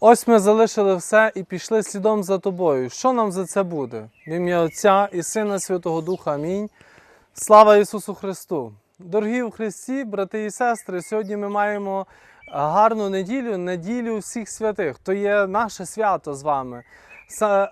Ось ми залишили все і пішли слідом за тобою. Що нам за це буде? В ім'я Отця і Сина Святого Духа. Амінь. Слава Ісусу Христу! Дорогі в Христі, брати і сестри, сьогодні ми маємо гарну неділю, неділю всіх святих. То є наше свято з вами.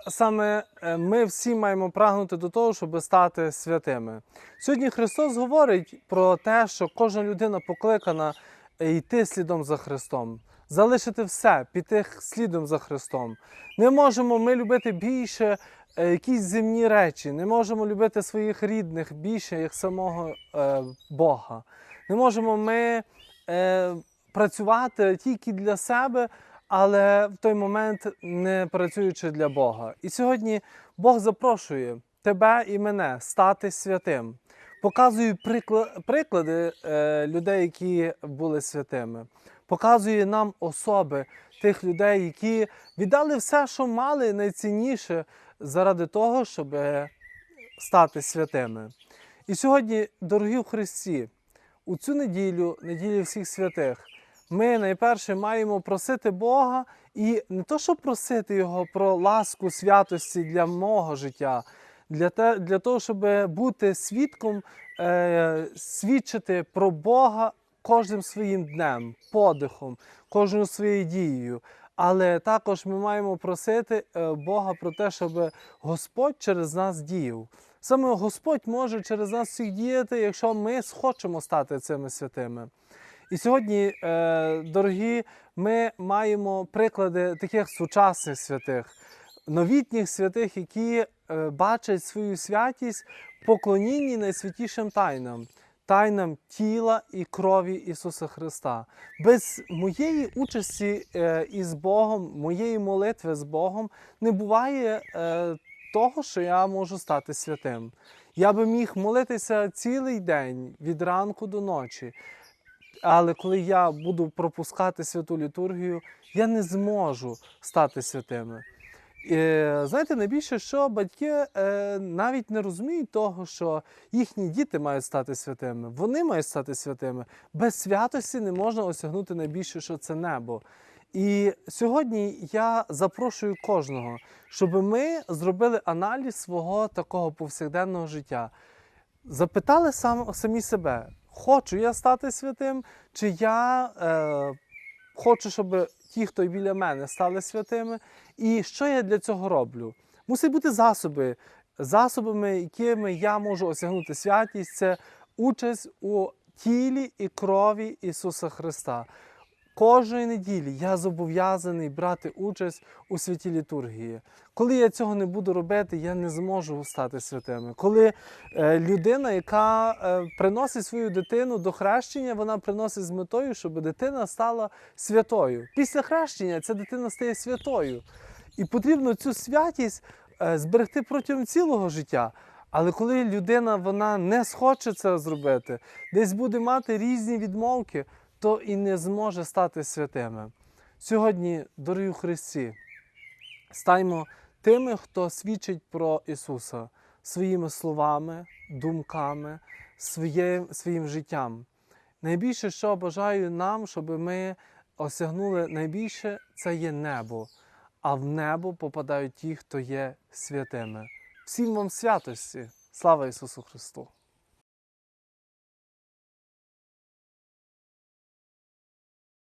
Саме е, ми всі маємо прагнути до того, щоб стати святими. Сьогодні Христос говорить про те, що кожна людина покликана е, йти слідом за Христом, залишити все, піти слідом за Христом. Не можемо ми любити більше е, якісь земні речі, не можемо любити своїх рідних більше, як самого е, Бога. Не можемо ми е, працювати тільки для себе, але в той момент не працюючи для Бога. І сьогодні Бог запрошує тебе і мене стати святим. Прикла- приклади е, людей, які були святими. Показує нам особи тих людей, які віддали все, що мали найцінніше, заради того, щоб стати святими. І сьогодні, дорогі в Христі, у цю неділю, неділю всіх святих, ми найперше маємо просити Бога і не то, щоб просити Його про ласку святості для мого життя, для, те, для того, щоб бути свідком, е, свідчити про Бога кожним своїм днем, подихом, кожною своєю дією. Але також ми маємо просити е, Бога про те, щоб Господь через нас діяв. Саме Господь може через нас всіх діяти, якщо ми схочемо стати цими святими. І сьогодні, е, дорогі, ми маємо приклади таких сучасних святих, новітніх святих, які е, бачать свою святість в поклонінні найсвятішим тайнам, тайнам тіла і крові Ісуса Христа. Без моєї участі е, із Богом, моєї молитви з Богом, не буває е, того, що я можу стати святим. Я би міг молитися цілий день від ранку до ночі. Але коли я буду пропускати святу літургію, я не зможу стати святими. І, знаєте, найбільше, що батьки е, навіть не розуміють того, що їхні діти мають стати святими. Вони мають стати святими. Без святості не можна осягнути найбільше, що це небо. І сьогодні я запрошую кожного, щоб ми зробили аналіз свого такого повсякденного життя. Запитали сам, самі себе, хочу я стати святим, чи я е, хочу, щоб ті, хто біля мене, стали святими, і що я для цього роблю? Мусить бути засоби, засобами, якими я можу осягнути святість, це участь у тілі і крові Ісуса Христа. Кожної неділі я зобов'язаний брати участь у святій літургії. Коли я цього не буду робити, я не зможу стати святими. Коли е, людина, яка е, приносить свою дитину до хрещення, вона приносить з метою, щоб дитина стала святою. Після хрещення ця дитина стає святою. І потрібно цю святість е, зберегти протягом цілого життя. Але коли людина вона не схоче це зробити, десь буде мати різні відмовки, то і не зможе стати святими. Сьогодні, дорогі Христі, стаймо тими, хто свідчить про Ісуса своїми словами, думками, своїм, своїм життям. Найбільше, що бажаю нам, щоб ми осягнули найбільше, це є небо. А в небо попадають ті, хто є святими. Всім вам святості! Слава Ісусу Христу!